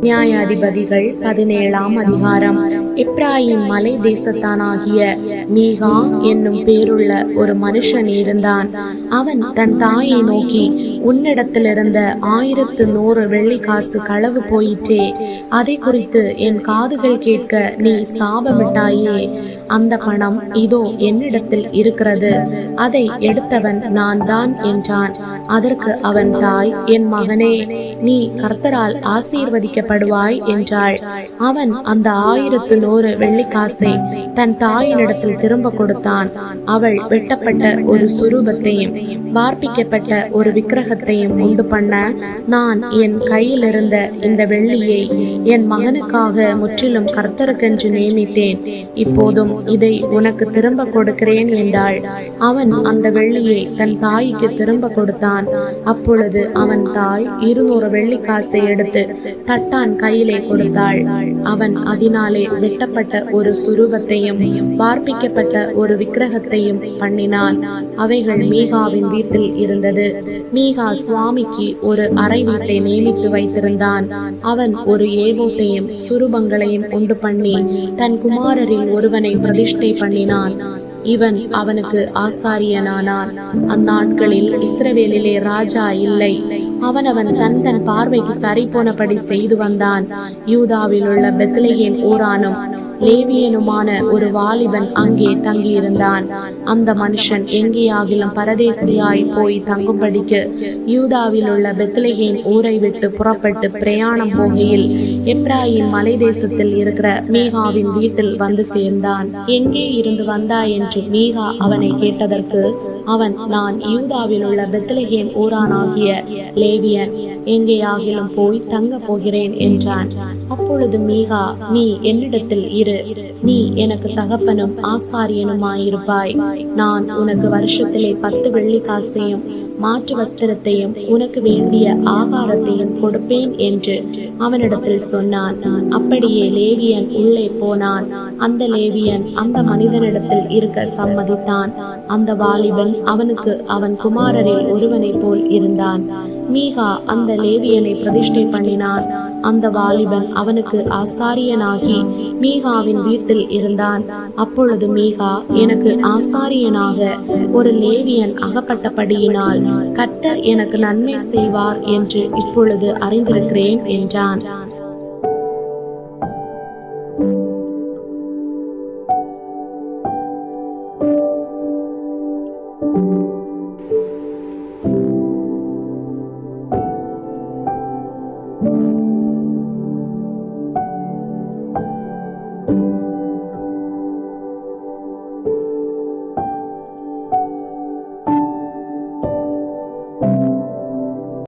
நியாயாதிபதிகள் பதினேழாம் அதிகாரம். இப்ராஹிம் மலை தேசத்தானாகிய மீகா என்னும் பேருள்ள ஒரு மனுஷன் இருந்தான். அவன் தன் தாயை நோக்கி உன்னிடத்திலிருந்த ஆயிரத்து நூறு வெள்ளி காசு களவு போயிற்றே. அதை குறித்து என் காதுகள் கேட்க நீ சாபமிட்டாயே. அந்த பணம் இதோ என்னிடத்தில் இருக்கிறது. அதை எடுத்தவன் நான் தான் என்றான். அதற்கு அவன் தாய் என் மகனே நீ கர்த்தரால் ஆசீர்வதிக்கப்படுவாய் என்றாள். அவன் அந்த ஆயிரத்து நூறு வெள்ளிக்காசை தன் தாயினிடத்தில் திரும்ப கொடுத்தான். அவள் வெட்டப்பட்ட ஒரு சுரூபத்தையும் வார்ப்பிக்கப்பட்ட ஒரு விக்கிரகத்தையும் உண்டு பண்ண நான் என் கையில் இருந்த இந்த வெள்ளியை என் மகனுக்காக முற்றிலும் கர்த்தருக்கென்று நியமித்தேன். இப்போதும் இதை உனக்கு திரும்ப கொடுக்கிறேன் என்றாள். அவன் அந்த வெள்ளியை தன் தாய்க்கு திரும்ப கொடுத்தான். அப்பொழுது அவன் தாய் இருநூறு வெள்ளிக்காசை எடுத்து தட்டான் கையிலே கொடுத்தாள். அவன் அதனாலே வெட்டப்பட்ட ஒரு சுரூபத்தையும் வார்ப்பிக்கப்பட்ட ஒரு விக்கிரகத்தையும் பண்ணினான். அவைகள் மீகாவின் வீட்டில் இருந்தது. மீகா சுவாமிக்கு ஒரு அறை வீட்டை நியமித்து வைத்திருந்தான். அவன் ஒரு ஏபோத்தையும் சுரூபங்களையும் உண்டு பண்ணி தன் குமாரரில் ஒருவனை பிரதிஷ்டை பண்ணினான். இவன் அவனுக்கு ஆசாரியனானான். அந்நாட்களில் இஸ்ரவேலிலே ராஜா இல்லை. அவனவன் தன் தன் பார்வைக்கு சரி போனபடி செய்து வந்தான். யூதாவில் உள்ள பெத்லேயின் ஊரானும் லேவியனுமான ஒரு வாலிபன் அங்கே தங்கியிருந்தான். அந்த மனுஷன் எங்கேயாகிலும் பரதேசியாய் போய் தங்கும்படிக்கு யூதாவில் உள்ள பெத்லகேன் ஊரை விட்டு புறப்பட்டு பிரயாணம் போகையில் எப்ராயிம் மலை தேசத்தில் இருக்கிற மீகாவின் வீட்டில் வந்து சேர்ந்தான். எங்கே இருந்து வந்தாய்? என்று மீகா அவனை கேட்டதற்கு அவன் நான் யூதாவில் உள்ள பெத்லகேன் ஊரானாகிய லேவியன் எங்கேயாகிலும் போய் தங்க போகிறேன் என்றான். அப்பொழுது மீகா நீ என்னிடத்தில் இரு. நீ எனக்கு தகப்பனும் ஆசாரியனுமாயிருப்பாய். நான் உனக்கு வருஷத்திலே பத்து வெள்ளி காசையும் மாற்று வஸ்திரத்தையும் உனக்கு வேண்டிய ஆகாரத்தையும் கொடுப்பேன் என்று அவனிடத்தில் சொன்னான். அப்படியே லேவியன் உள்ளே போனான். அந்த லேவியன் அந்த மனிதனிடத்தில் இருக்க சம்மதித்தான். அந்த வாலிபன் அவனுக்கு அவன் குமாரரில் ஒருவனைப் போல் இருந்தான். மீகா அந்த லேவியனை பிரதிஷ்டை பண்ணினான். அந்த வாலிபன் அவனுக்கு ஆசாரியனாகி மீகாவின் வீட்டில் இருந்தான். அப்பொழுது மீகா எனக்கு ஆசாரியனாக ஒரு லேவியன் அகப்பட்டபடியினால் கர்த்தர் எனக்கு நன்மை செய்வார் என்று இப்பொழுது அறிந்திருக்கிறேன் என்றான்.